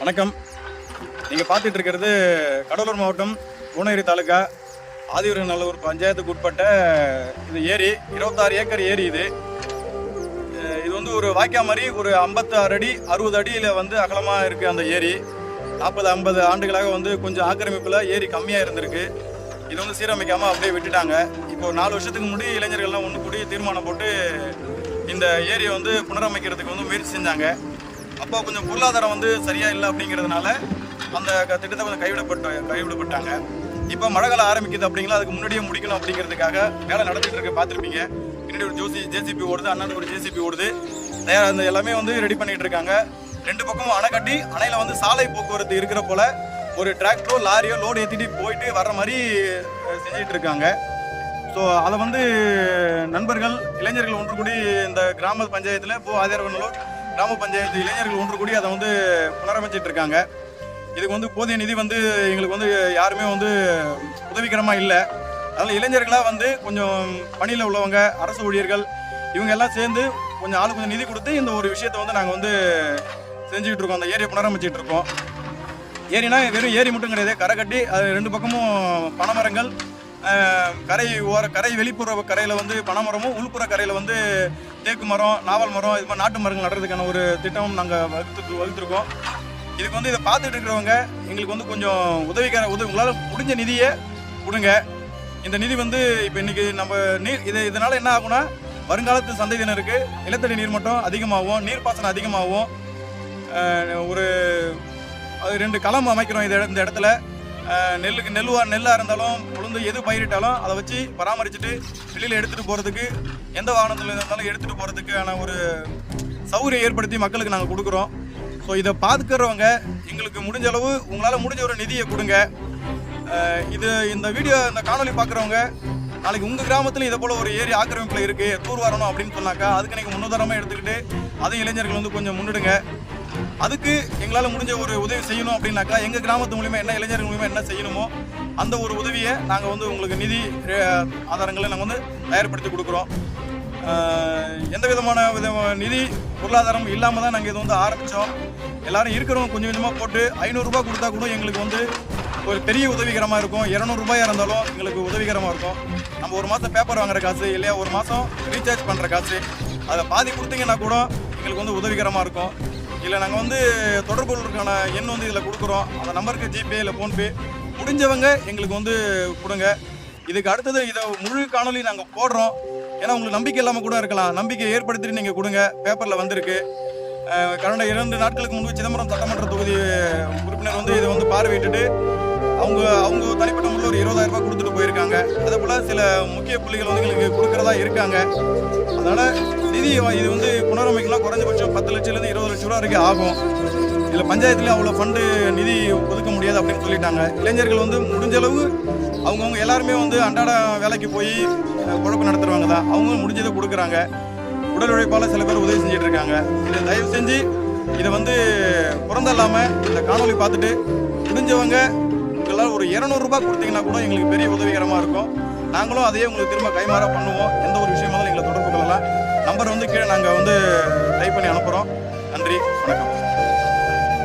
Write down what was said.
வணக்கம். நீங்கள் பார்த்துட்டு இருக்கிறது கடலூர் மாவட்டம் பூனகிரி தாலுக்கா ஆதிவரநல்லூர் பஞ்சாயத்துக்கு உட்பட்ட இது ஏரி இருபத்தாறு ஏக்கர் ஏரி இது. இது வந்து ஒரு வாய்க்கா மாதிரி ஒரு ஐம்பத்தாறு அடி அறுபது அடியில் வந்து அகலமாக இருக்குது அந்த ஏரி. நாற்பது ஐம்பது ஆண்டுகளாக வந்து கொஞ்சம் ஆக்கிரமிப்பில் ஏரி கம்மியாக இருந்திருக்கு. இது வந்து சீரமைக்காமல் அப்படியே விட்டுட்டாங்க. இப்போ ஒரு நாலு வருஷத்துக்கு முன்னாடி இளைஞர்கள்லாம் ஒன்று கூடி தீர்மானம் போட்டு இந்த ஏரியை வந்து புனரமைக்கிறதுக்கு வந்து முயற்சி செஞ்சாங்க. அப்போ கொஞ்சம் பொருளாதாரம் வந்து சரியாக இல்லை அப்படிங்கிறதுனால அந்த திட்டத்தை கொஞ்சம் கைவிடப்பட்ட கைவிடப்பட்டாங்க. இப்போ மழை காலம் ஆரம்பிக்குது அப்படிங்களா? அதுக்கு முன்னாடியே முடிக்கணும் அப்படிங்கிறதுக்காக வேலை நடத்திட்டு இருக்க பார்த்துருப்பீங்க. பின்னாடி ஒரு ஜோசி ஜேசிபி ஓடுது அண்ணாந்து ஒரு ஜேசிபி ஓடுது. தயாராக இருந்த எல்லாமே வந்து ரெடி பண்ணிட்டு இருக்காங்க. ரெண்டு பக்கமும் அணை கட்டி அணையில் வந்து சாலை போக்குவரத்து இருக்கிற போல ஒரு டிராக்டரோ லாரியோ லோடு ஏற்றிட்டு போயிட்டு வர்ற மாதிரி செஞ்சிட்டு இருக்காங்க. ஸோ அதை வந்து நண்பர்கள் இளைஞர்கள் ஒன்று கூடி இந்த கிராம பஞ்சாயத்தில் போ ஆதரவு கிராம பஞ்சாயத்து இளைஞர்கள் ஒன்று கூடி அதை வந்து புனரமைச்சிட்டு இருக்காங்க. இதுக்கு வந்து போதிய நிதி வந்து எங்களுக்கு வந்து யாருமே வந்து உதவிகரமாக இல்லை. அதனால் இளைஞர்களாக வந்து கொஞ்சம் பணியில் உள்ளவங்க அரசு ஊழியர்கள் இவங்க எல்லாம் சேர்ந்து கொஞ்சம் ஆளு கொஞ்சம் நிதி கொடுத்து இந்த ஒரு விஷயத்தை வந்து நாங்கள் வந்து செஞ்சுக்கிட்டு இருக்கோம். அந்த ஏரியை புனரமைச்சிட்டு இருக்கோம். ஏரினா வெறும் ஏரி மட்டும் கிடையாது. கரை கட்டி அது ரெண்டு பக்கமும் பனைமரங்கள் கரை ஓர கரை வெளிப்புற கரையில் வந்து பனைமரமும் உள்புற கரையில் வந்து தேக்கு மரம் நாவல் மரம் இது மாதிரி நாட்டு மரங்கள் நடுறதுக்கான ஒரு திட்டமும் நாங்கள் வகுத்து வகுத்துருக்கோம். இதுக்கு வந்து இதை பார்த்துட்டு இருக்கிறவங்க எங்களுக்கு வந்து கொஞ்சம் உதவிக்கார உதவி உங்களால் முடிஞ்ச நிதியை கொடுங்க. இந்த நிதி வந்து இப்போ இன்றைக்கி நம்ம நீர் இது இதனால் என்ன ஆகும்னா வருங்காலத்து சந்ததியினருக்கு நிலத்தடி நீர் மட்டம் அதிகமாகும் நீர்ப்பாசனம் அதிகமாகும். ஒரு அது ரெண்டு களம் அமைக்கிறோம் இந்த இந்த இடத்துல. நெல்லுக்கு நெல்லுவா நெல்லாக இருந்தாலும் உளுந்து எது பயிரிட்டாலும் அதை வச்சு பராமரிச்சுட்டு வெளியில் எடுத்துகிட்டு போகிறதுக்கு எந்த வாகனத்தில் இருந்தாலும் எடுத்துகிட்டு போகிறதுக்கான ஒரு சௌகரியம் ஏற்படுத்தி மக்களுக்கு நாங்கள் கொடுக்குறோம். ஸோ இதை பார்த்துக்கிறவங்க எங்களுக்கு முடிஞ்ச அளவு உங்களால் முடிஞ்ச ஒரு நிதியை கொடுங்க. இது இந்த வீடியோ இந்த காணொளி பார்க்குறவங்க நாளைக்கு உங்கள் கிராமத்தில் இதை போல் ஒரு ஏரி ஆக்கிரமிப்பில் இருக்குது தூர் வரணும் அப்படின்னு சொன்னாக்கா அதுக்கு நீங்கள் முன்னுதாரணமாக எடுத்துக்கிட்டு அதையும் இளைஞர்கள் வந்து கொஞ்சம் முன்னிடுங்க. அதுக்கு எங்களால் முடிஞ்ச ஒரு உதவி செய்யணும் அப்படின்னாக்கா எங்கள் கிராமத்து மூலிமா என்ன இளைஞர்கள் மூலிமா என்ன செய்யணுமோ அந்த ஒரு உதவியை நாங்கள் வந்து உங்களுக்கு நிதி ஆதாரங்களை நாங்கள் வந்து தயார்படுத்தி கொடுக்குறோம். எந்த விதமான விதமான நிதி பொருளாதாரம் இல்லாமல் தான் நாங்கள் இதை வந்து ஆரம்பித்தோம் எல்லாரும் இருக்கிறவங்க கொஞ்சம் கொஞ்சமாக போட்டு ஐநூறுரூபா கொடுத்தா கூட எங்களுக்கு வந்து ஒரு பெரிய உதவிகரமாக இருக்கும். இரநூறுபாயாக இருந்தாலும் எங்களுக்கு உதவிகரமாக இருக்கும். நம்ம ஒரு மாதம் பேப்பர் வாங்குற காசு இல்லையா ஒரு மாதம் ரீசார்ஜ் பண்ணுற காசு அதை பாதி கொடுத்தீங்கன்னா கூட எங்களுக்கு வந்து உதவிகரமாக இருக்கும். இல்லை நாங்கள் வந்து தொடர்புகளுக்கான எண் வந்து இதில் கொடுக்குறோம். அந்த நம்பருக்கு ஜிபே இல்லை ஃபோன்பே. முடிஞ்சவங்க எங்களுக்கு வந்து கொடுங்க. இதுக்கு அடுத்தது இதை முழு காணொலி நாங்கள் போடுறோம். ஏன்னா உங்களுக்கு நம்பிக்கை இல்லாமல் கூட இருக்கலாம். நம்பிக்கை ஏற்படுத்திட்டு நீங்கள் கொடுங்க. பேப்பரில் வந்திருக்கு. கடந்த இரண்டு நாட்களுக்கு முன்பு சிதம்பரம் சட்டமன்ற தொகுதி உறுப்பினர் வந்து இதை வந்து பார்வையிட்டுட்டு அவங்க அவங்க தனிப்பட்ட முறையில் ஒரு இருபதாயிரம் ரூபாய் கொடுத்துட்டு போயிருக்காங்க. அதே போல் சில முக்கிய புள்ளிகள் வந்து எங்களுக்கு கொடுக்குறதா இருக்காங்க. அதனால் நிதி இது வந்து புனரமைக்கலாம். குறைஞ்சபட்சம் பத்து லட்சம்லேருந்து இருபது லட்சம் ரூபா வரைக்கும் ஆகும். இதில் பஞ்சாயத்துலேயே அவ்வளோ ஃபண்டு நிதி ஒதுக்க முடியாது அப்படின்னு சொல்லிட்டாங்க. இளைஞர்கள் வந்து முடிஞ்ச அளவு அவங்கவுங்க எல்லாருமே வந்து அன்றாட வேலைக்கு போய் குழப்பம் நடத்துறவங்க தான். அவங்க முடிஞ்சதை கொடுக்குறாங்க. உடல் உழைப்பால் சில பேர் உதவி செஞ்சுட்டு இருக்காங்க. இதை தயவு செஞ்சு இதை வந்து புறந்தல்லாமல் இந்த காணொளி பார்த்துட்டு முடிஞ்சவங்க உங்களால் ஒரு இரநூறுபா கொடுத்தீங்கன்னா கூட எங்களுக்கு பெரிய உதவிகரமாக இருக்கும். நாங்களும் அதையே உங்களுக்கு திரும்ப கைமாற பண்ணுவோம். கீழே நாங்கள் வந்து டைப் பண்ணி அனுப்புகிறோம் நன்றி வணக்கம்.